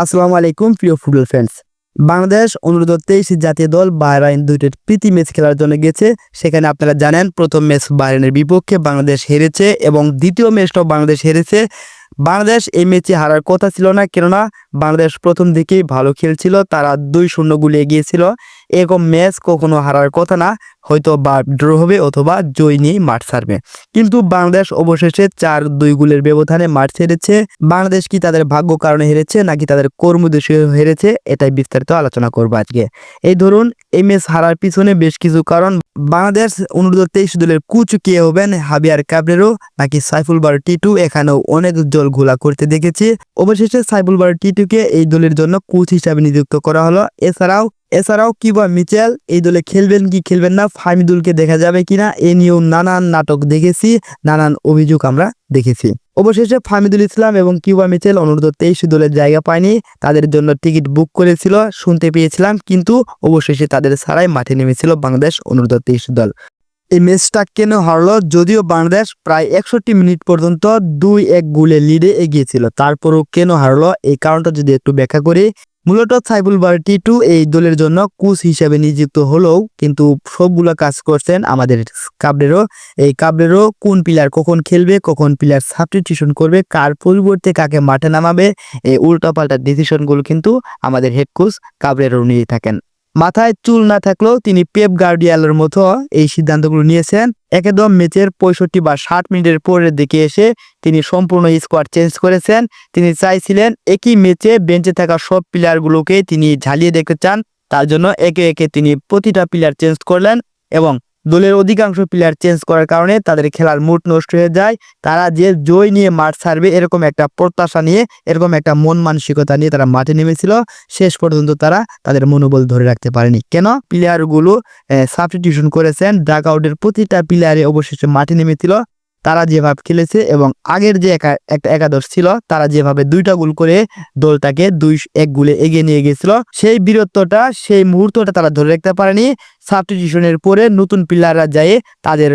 আসসালামু আলাইকুম, প্রিয় ফুটবল ফ্যান্স বাংলাদেশ অনুরোধ তেইশ জাতীয় দল বাহরাইন দুইটির প্রীতি ম্যাচ খেলার জন্য গেছে সেখানে আপনারা জানেন, প্রথম ম্যাচ বাহরাইনের বিপক্ষে বাংলাদেশ হেরেছে এবং দ্বিতীয় ম্যাচটাও বাংলাদেশ হেরেছে। বাংলাদেশ এই ম্যাচে হারার কথা ছিল না, কেননা বাংলাদেশ প্রথম দিকেই ভালো খেলছিল, তারা দুই শূন্য গুলে এগিয়েছিল। এরকম ম্যাচ কখনো হারার কথা না, হয়তো বা ড্র হবে অথবা জয় নিয়েই মাঠ ছাড়বে। কিন্তু বাংলাদেশ অবশেষে চার দুই গোলের ব্যবধানে মাঠ ছেড়েছে বাংলাদেশ কি তাদের ভাগ্য কারণে হেরেছে, নাকি তাদের কর্মদোষী হেরেছে, এটাই বিস্তারিত আলোচনা করব আজকে। এই ধরুন, এই ম্যাচ হারার পিছনে বেশ কিছু কারণ। বাংলাদেশ অনুরোধ তেইশ দলের কুচ কে হবেন? হাবিয়ার কাবরেরো নাকি সাইফুল বার টিটু এখানেও অনেক জল ঘোলা করতে দেখেছি। অবশেষে সাইফুল বার টিটুকে এই দলের জন্য কোচ হিসাবে নিযুক্ত করা হলো। এছাড়াও এছাড়াও কিবা মিচেল, এই দলে খেলবেন কি খেলবেন না ফাহমিদুলকে দেখা যাবে কিনা, এ নিয়েও নানান নাটক দেখেছি, নানান অভিযোগ আমরা দেখেছি। অবশেষে ফাহমিদুল ইসলাম এবং কিউবা মিচেল অনুরোধ তেইশ দলের জায়গা পায়নি, তাদের জন্য টিকিট বুক করেছিল, শুনতে পেয়েছিলাম, কিন্তু অবশেষে তাদের ছাড়াই মাঠে নেমেছিল বাংলাদেশ অনুরোধ তেইশ দল। এই ম্যাচটা কেন হারলো? যদিও বাংলাদেশ প্রায় একষট্টি মিনিট পর্যন্ত দুই এক গোলে লিডে এগিয়েছিল। তারপরও কেন হারলো? এই কারণটা যদি একটু ব্যাখ্যা করি, মূলত সাইবুল বার টিটু এই দলের জন্য কোচ হিসেবে নিযুক্ত হলেও কিন্তু সবগুলো কাজ করছেন আমাদের কাবরেরও। এই কাবরেরও কোন প্লেয়ার কখন খেলবে, কখন প্লেয়ার সাবস্টিটিউশন করবে, কার পরিবর্তে কাকে মাঠে নামাবে, এই উল্টাপাল্টা ডিসিশনগুলো কিন্তু আমাদের হেড কোচ কাবরেরও নিয়ে থাকেন। মাথায় চুল না থাকলেও তিনি পেপ গার্ডিয়ালের মতো এই সিদ্ধান্তগুলো নিয়েছেন। একদম ম্যাচের পঁয়ষট্টি বা ষাট মিনিটের পরের দিকে এসে তিনি সম্পূর্ণ স্কোয়াড চেঞ্জ করেছেন। তিনি চাইছিলেন একই ম্যাচে বেঞ্চে থাকা সব প্লেয়ারগুলোকে তিনি ঝালিয়ে দেখতে চান। তার জন্য একে একে তিনি প্রতিটা প্লেয়ার চেঞ্জ করলেন এবং দলের অধিকাংশ প্লেয়ার চেঞ্জ করার কারণে তাদের খেলার মুড নষ্ট হয়ে যায়। তারা যে জয় নিয়ে মাঠ ছাড়বে এরকম একটা প্রত্যাশা নিয়ে, এরকম একটা মন মানসিকতা নিয়ে তারা মাঠে নেমেছিল। শেষ পর্যন্ত তারা তাদের মনোবল ধরে রাখতে পারেনি। কেন? প্লেয়ারগুলো সাবস্টিটিউশন করেছেন। ডাক আউটের প্রতিটা প্লেয়ারে অবশেষে মাঠে নেমেছিল। তারা যেভাবে খেলেছে এবং আগের যে একা একটা একাদশ ছিল, তারা যেভাবে দুইটা গোল করে দলটাকে দুই এক গোলে এগিয়ে নিয়ে গেছিল সেই বীরত্বটা, সেই মুহূর্তটা তারা ধরে রাখতে পারেনি। সাবস্টিটিউশনের পরে নতুন প্লেয়াররা যায় তাদের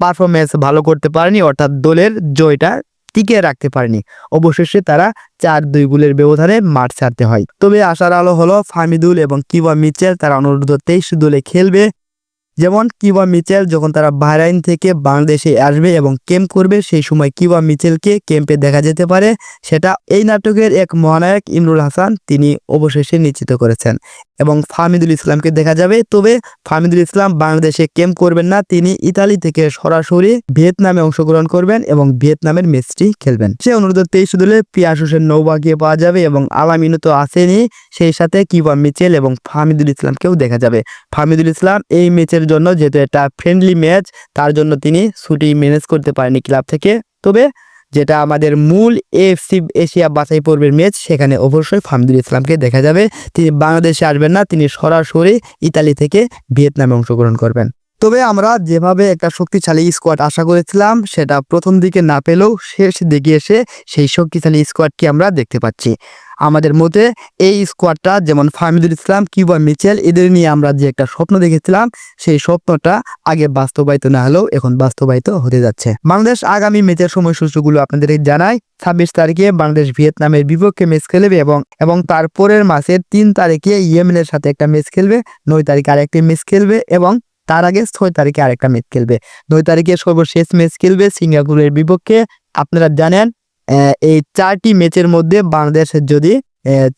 পারফরমেন্স ভালো করতে পারেনি, অর্থাৎ দলের জয়টা টিকে রাখতে পারেনি। অবশেষে তারা চার দুই গোলের ব্যবধানে মাঠ ছাড়তে হয়। তবে আশার আলো হলো ফামিদুল এবং কিবা মিচেল, তারা অনুরোধ তেইশ দলে খেলবে। যেমন কিবা মিচেল যখন তারা বাহরাইন থেকে বাংলাদেশে আসবে এবং ক্যাম্প করবে, সেই সময় কিবা মিচেলকে ক্যাম্পে দেখা যেতে পারে। সেটা এই নাটকের এক মহানায়ক ইমরুল হাসান তিনি অবশেষে নিশ্চিত করেছেন। এবং ফাহমিদুল ইসলামকে দেখা যাবে। তবে ফাহমিদুল ইসলাম বাংলাদেশে ক্যাম্প করবেন না। তিনি ইতালি থেকে সরাসরি ভিয়েতনামে অংশগ্রহণ করবেন এবং ভিয়েতনামের ম্যাচটি খেলবেন। সে অনুরোধ তেইশ দলে পিয়াস হোসেন নৌবাগিয়ে পাওয়া যাবে এবং আলামিনও তো আসেনি। সেই সাথে কিবা মিচেল এবং ফাহমিদুল ইসলামকেও দেখা যাবে। ফাহমিদুল ইসলাম এই ম্যাচের জন্য যেহেতু একটা ফ্রেন্ডলি ম্যাচ তার জন্য তিনি ছুটি ম্যানেজ করতে পারেনি ক্লাব থেকে। তবে যেটা আমাদের মূল এফসি এশিয়া বাছাই পর্বের ম্যাচ সেখানে অবশ্যই ফাহমিদুল ইসলামকে দেখা যাবে। তিনি বাংলাদেশে আসবেন না, তিনি সরাসরি ইতালি থেকে ভিয়েতনামে অংশগ্রহণ করবেন। তবে আমরা যেভাবে একটা শক্তিশালী স্কোয়াড আশা করেছিলাম, সেটা প্রথম দিকে না পেলেও শেষ দিকে এসে সেই শক্তিশালী স্কোয়াডকে আমরা দেখতে পাচ্ছি। আমাদের মতে এই স্কোয়াডটা যেমন ফাহমিদুল ইসলাম, কিউবা মিচেল, এদের নিয়ে আমরা যে একটা স্বপ্ন দেখেছিলাম, সেই স্বপ্নটা আগে বাস্তবায়িত না হলেও এখন বাস্তবায়িত হতে যাচ্ছে। বাংলাদেশ আগামী ম্যাচের সময়সূচিগুলো আপনাদের জানাই। ছাব্বিশ তারিখে বাংলাদেশ ভিয়েতনামের বিপক্ষে ম্যাচ খেলবে এবং এবং তারপরের মাসের তিন তারিখে ইয়েমেনের সাথে একটা ম্যাচ খেলবে, নয় তারিখে আরেকটি ম্যাচ খেলবে এবং তার আগে ছয় তারিখে আরেকটা ম্যাচ খেলবে। নয় তারিখে সর্বশেষ ম্যাচ খেলবে সিঙ্গাপুরের বিপক্ষে। আপনারা জানেন এই চারটি ম্যাচের মধ্যে বাংলাদেশের যদি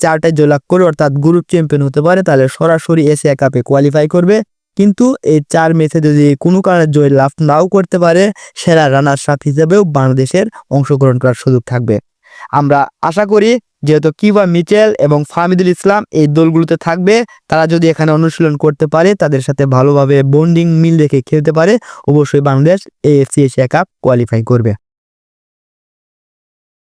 চারটায় জয়লাভ করে, অর্থাৎ গ্রুপ চ্যাম্পিয়ন হতে পারে, তাহলে সরাসরি এশিয়া কাপে কোয়ালিফাই করবে। কিন্তু এই চার ম্যাচে যদি কোনো কারণে জয় লাভ নাও করতে পারে, সেরা রানার সাপ হিসেবেও বাংলাদেশের অংশগ্রহণ করার সুযোগ থাকবে। আমরা আশা করি, যেহেতু কিবা মিচেল এবং ফাহমিদুল ইসলাম এই দলগুলোতে থাকবে, তারা যদি এখানে অনুশীলন করতে পারে, তাদের সাথে ভালোভাবে বন্ডিং মিল রেখে খেলতে পারে, অবশ্যই Bangladesh AFC Asia cup qualify করবে।